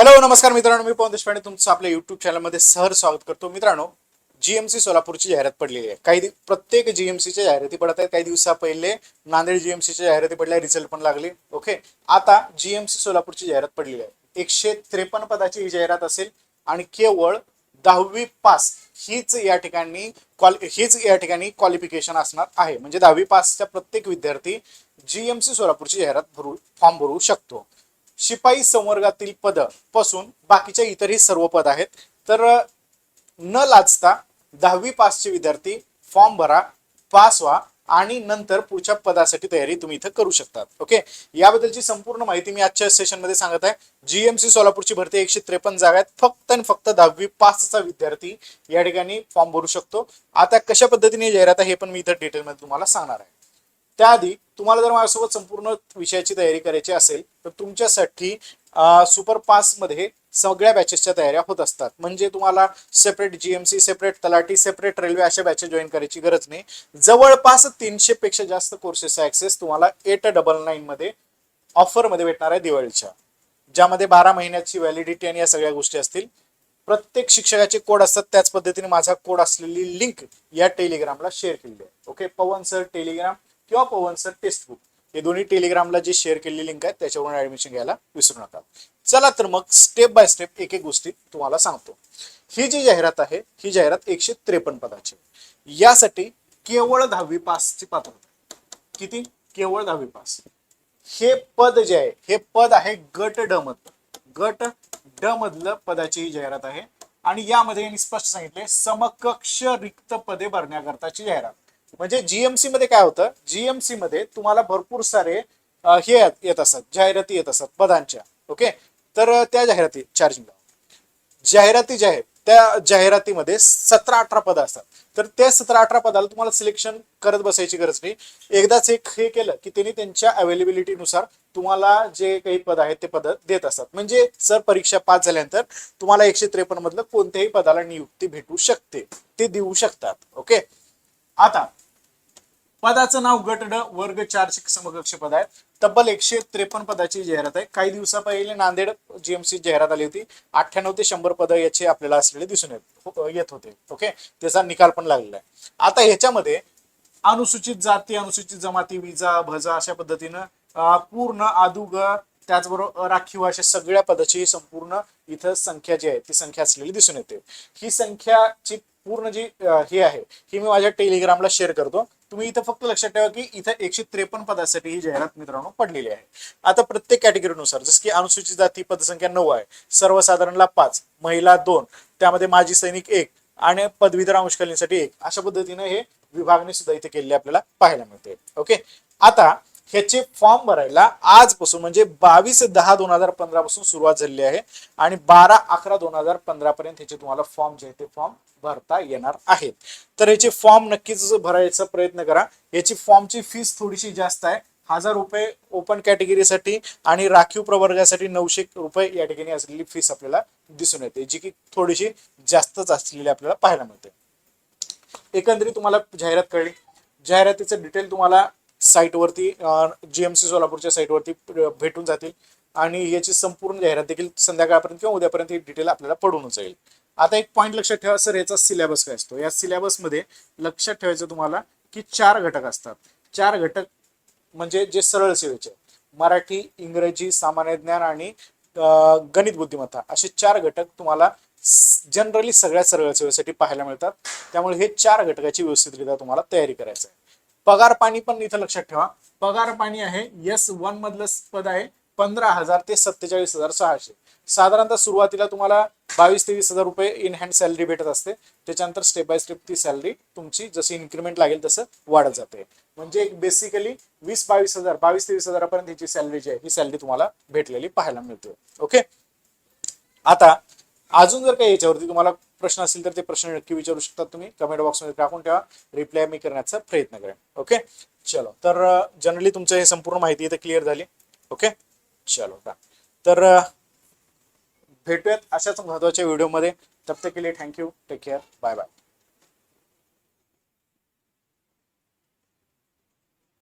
Hello नमस्कार मित्रांनो. मी पवन देशपांडे. तुमचं आपल्या युट्यूब चॅनलमध्ये सहर स्वागत करतो. मित्रांनो जीएमसी सोलापूरची जाहिरात पडलेली आहे. काही दि- प्रत्येक जीएमसीच्या जाहिराती पडत आहेत काही दिवसा पहिले नांदेड जीएमसीच्या जाहिराती पडल्या रिझल्ट पण लागले. ओके आता जीएमसी सोलापूरची जाहिरात पडलेली आहे. एकशे त्रेपन्न पदाची ही जाहिरात असेल आणि केवळ दहावी पास हीच या ठिकाणी क्वाल हीच या ठिकाणी क्वालिफिकेशन असणार आहे. म्हणजे दहावी पासच्या प्रत्येक विद्यार्थी जीएमसी सोलापूरची जाहिरात भरू फॉर्म भरू शकतो. शिपाई संवर्गातील पदपासून बाकीच्या इतरही सर्व पद आहेत. तर न लाजता दहावी पासचे विद्यार्थी फॉर्म भरा पास व्हा आणि नंतर पुढच्या पदासाठी तयारी तुम्ही इथं करू शकतात. ओके? याबद्दलची संपूर्ण माहिती मी आजच्या सेशनमध्ये सांगत आहे. जीएमसी सोलापूरची भरती एकशे त्रेपन्न जागा आहेत. फक्त आणि फक्त दहावी पासचा विद्यार्थी या ठिकाणी फॉर्म भरू शकतो. आता कशा पद्धतीने जाहिरात आहे हे पण मी इथं डिटेलमध्ये तुम्हाला सांगणार आहे. त्याआधी तुम्हाला जर माझ्यासोबत संपूर्ण विषयाची तयारी करायची असेल तर तुमच्यासाठी सुपरमध्ये सगळ्या बॅचेसच्या तयाऱ्या होत असतात. म्हणजे तुम्हाला सेपरेट जीएमसी सेपरेट तलाठी सेपरेट रेल्वे अशा बॅचेस जॉईन करायची गरज नाही. जवळपास तीनशे पेक्षा जास्त कोर्सेसचा ऍक्सेस तुम्हाला एट डबल नाईन मध्ये ऑफरमध्ये भेटणार आहे दिवाळीच्या. ज्यामध्ये बारा महिन्याची व्हॅलिडिटी आणि या सगळ्या गोष्टी असतील. प्रत्येक शिक्षकाचे कोड असतात त्याच पद्धतीने माझा कोड असलेली लिंक या टेलिग्रामला शेअर केली आहे. ओके पवन सर टेलिग्राम किंवा पवन सर टेक्स्टबुक हे दोन्ही टेलिग्रामला जी शेअर केलेली लिंक आहे त्याच्यावरून ऍडमिशन घ्यायला विसरू नका. चला तर मग स्टेप बाय स्टेप एक एक गोष्टी तुम्हाला सांगतो. ही जी जाहिरात आहे ही जाहिरात एकशे त्रेपन्न पदाची यासाठी केवळ दहावी पासची पात्रता किती? केवळ दहावी पास हे पद जे आहे हे पद आहे गट ड मधलं. गट ड मधलं पदाची ही जाहिरात आहे. आणि यामध्ये यांनी स्पष्ट सांगितले समकक्ष रिक्त पदे भरण्याकरताची जाहिरात. म्हणजे जीएमसी मध्ये काय होतं? जीएमसी मध्ये तुम्हाला भरपूर सारे हे येत- असतात. जाहिराती येत असतात पदांच्या. ओके? तर त्या जाहिराती चार्जिंग जाहिराती ज्या आहेत त्या जाहिरातीमध्ये सतरा अठरा पद असतात. तर त्या सतरा अठरा पदाला तुम्हाला सिलेक्शन करत बसायची गरज नाही. एकदाच एक हे केलं की त्यांनी त्यांच्या अवेलेबिलिटीनुसार तुम्हाला जे काही पद आहेत ते पद देत असतात. म्हणजे सर परीक्षा पास झाल्यानंतर तुम्हाला एकशे त्रेपन्न मधलं कोणत्याही पदाला नियुक्ती भेटू शकते. ते देऊ शकतात. ओके? आता पदाचं नाव गट ड वर्ग चारशे समकक्ष पद आहे. तब्बल एकशे त्रेपन्न पदाची जाहिरात आहे. काही दिवसा पहिले नांदेड जीएमसी जाहिरात आली होती. अठ्ठ्याण्णव ते शंभर पद याचे आपल्याला असलेले दिसून येत हो, येत होते. ओके? त्याचा निकाल पण लागलेला आहे. आता ह्याच्यामध्ये अनुसूचित जाती अनुसूचित जमाती विजा भजा अशा पद्धतीनं पूर्ण आदुग त्याचबरोबर राखीव अशा सगळ्या पदाची संपूर्ण इथं संख्या जी आहे ती संख्या असलेली दिसून येते. ही संख्याची पूर्ण जी हे आहे ही मी माझ्या टेलिग्रामला शेअर करतो. तुम्ही इथं फक्त लक्षात ठेवा की इथं एकशे त्रेपन्न पदासाठी ही जाहिरात मित्रांनो पडलेली आहे. आता प्रत्येक कॅटेगरीनुसार जसं की अनुसूचित जाती पदसंख्या नऊ आहे सर्वसाधारणला पाच महिला दोन त्यामध्ये माजी सैनिक एक आणि पदवीधर अंशकालीनसाठी एक. अशा पद्धतीने हे विभागणी सुद्धा इथे केलेली आपल्याला पाहायला मिळते. ओके आता ह्याचे फॉर्म भरायला आजपासून म्हणजे बावीस दहा दोन हजार पंधरा पासून सुरुवात झालेली आहे आणि बारा अकरा दोन हजार पंधरा पर्यंत ह्याचे तुम्हाला फॉर्म जे आहे ते फॉर्म भरता येणार आहेत. तर याचे फॉर्म नक्कीच भरायचा प्रयत्न करा. याची फॉर्मची फीस थोडीशी जास्त आहे. हजार रुपये ओपन कॅटेगरीसाठी आणि राखीव प्रवर्गासाठी नऊशे रुपये या ठिकाणी असलेली फीस आपल्याला दिसून येते जी की थोडीशी जास्तच असलेली आपल्याला पाहायला मिळते. एकंदरीत तुम्हाला जाहिरात कळली. जाहिरातीचं डिटेल तुम्हाला साईटवरती जी एम सी सोलापूरच्या साईटवरती भेटून जातील. आणि याची संपूर्ण जाहिरात देखील संध्याकाळपर्यंत किंवा उद्यापर्यंत ही डिटेल आपल्याला पडूनच जाईल. आता एक पॉईंट लक्षात ठेवा सर याचा सिलेबस काय असतो? या सिलेबसमध्ये लक्षात ठेवायचं तुम्हाला की चार घटक असतात. चार घटक म्हणजे जे सरळ सेवेचे मराठी इंग्रजी सामान्य ज्ञान आणि गणित बुद्धिमत्ता असे चार घटक तुम्हाला जनरली सगळ्या सरळ सेवेसाठी पाहायला मिळतात. त्यामुळे हे चार घटकाची व्यवस्थितरित्या तुम्हाला तयारी करायचं आहे. पगार पाणी पण इथं लक्षात ठेवा. पगार पाणी आहे यस वन मधलं पद आहे पंधरा हजार ते सत्तेचाळीस हजार सहाशे. साधारणतः सुरुवातीला तुम्हाला बावीस ते वीस हजार रुपये इन हँड सॅलरी भेटत असते. त्याच्यानंतर स्टेप बाय स्टेप ती सॅलरी तुमची जशी इन्क्रीमेंट लागेल तसं वाढत जाते. म्हणजे एक बेसिकली वीस बावीस हजार बावीस ते वीस हजारापर्यंत ह्याची सॅलरी जी आहे ही सॅलरी तुम्हाला भेटलेली पाहायला मिळते. ओके आता अजून जर काही याच्यावरती तुम्हाला प्रश्न असेल तर ते प्रश्न नक्की विचारू शकता तुम्ही. कमेंट बॉक्समध्ये टाकून ठेवा. रिप्लाय मी करण्याचा प्रयत्न करेन. ओके चलो. तर जनरली तुमचं हे संपूर्ण माहिती इथे क्लिअर झाली. ओके चलो. का तर भेटूयात अशाच महत्त्वाच्या व्हिडिओमध्ये तब तक के लिए thank you take care bye bye